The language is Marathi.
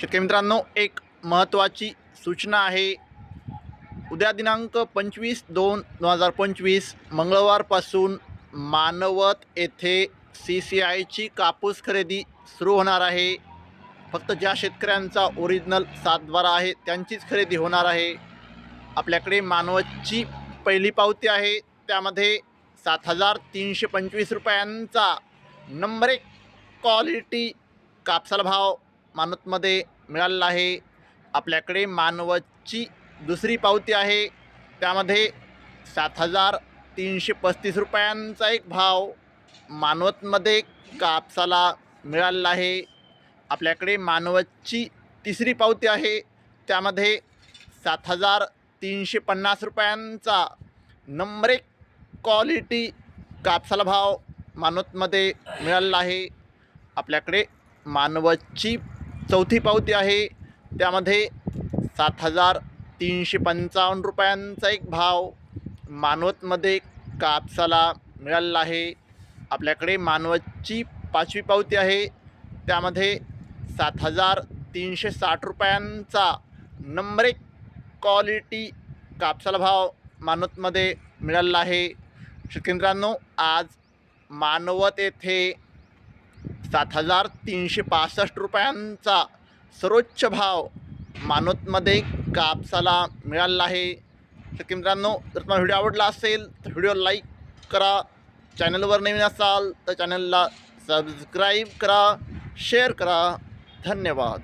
शेतकरी मित्रांनो एक महत्त्वाची सूचना आहे. उद्या दिनांक पंचवीस दोन दोन हजार पंचवीस मंगळवारपासून मानवत येथे सी सी आयची कापूस खरेदी सुरू होणार आहे. फक्त ज्या शेतकऱ्यांचा ओरिजिनल सातबारा आहे त्यांचीच खरेदी होणार आहे. आपल्याकडे मानवतची पहिली पावती आहे. त्यामध्ये सात हजार तीनशे पंचवीस रुपयांचा नंबर एक क्वालिटी कापसाला भाव मानवतमध्ये मिळालेला आहे. आपल्याकडे मानवतची दुसरी पावती आहे. त्यामध्ये सात हजार तीनशे पस्तीस रुपयांचा एक भाव मानवतमध्ये कापसाला मिळालेला आहे. आपल्याकडे मानवतची तिसरी पावती आहे. त्यामध्ये सात हजार तीनशे पन्नास रुपयांचा नंबर एक क्वालिटी कापसाला भाव मानवतमध्ये मिळालेला आहे. आपल्याकडे मानवतची चौथी पावती आहे. त्यामध्ये सात हजार तीनशे पंचावन्न रुपयांचा एक भाव मानवतमध्ये कापसाला मिळालेला आहे. आपल्याकडे मानवतची पाचवी पावती आहे. त्यामध्ये सात हजार तीनशे साठ रुपयांचा नंबर एक क्वालिटी कापसाला भाव मानवतमध्ये मिळालेला आहे. शेतकरी आज मानवत येथे सात हजार तीनशे पासष्ट रुपयांचा सर्वोच्च भाव मानवतमध्ये कापसाला मिळालेला आहे. तर मित्रांनो जर तुम्हाला व्हिडिओ आवडला असेल तर व्हिडिओ लाईक करा चॅनलवर नवीन असाल तर चॅनलला सबस्क्राईब करा शेअर करा. धन्यवाद.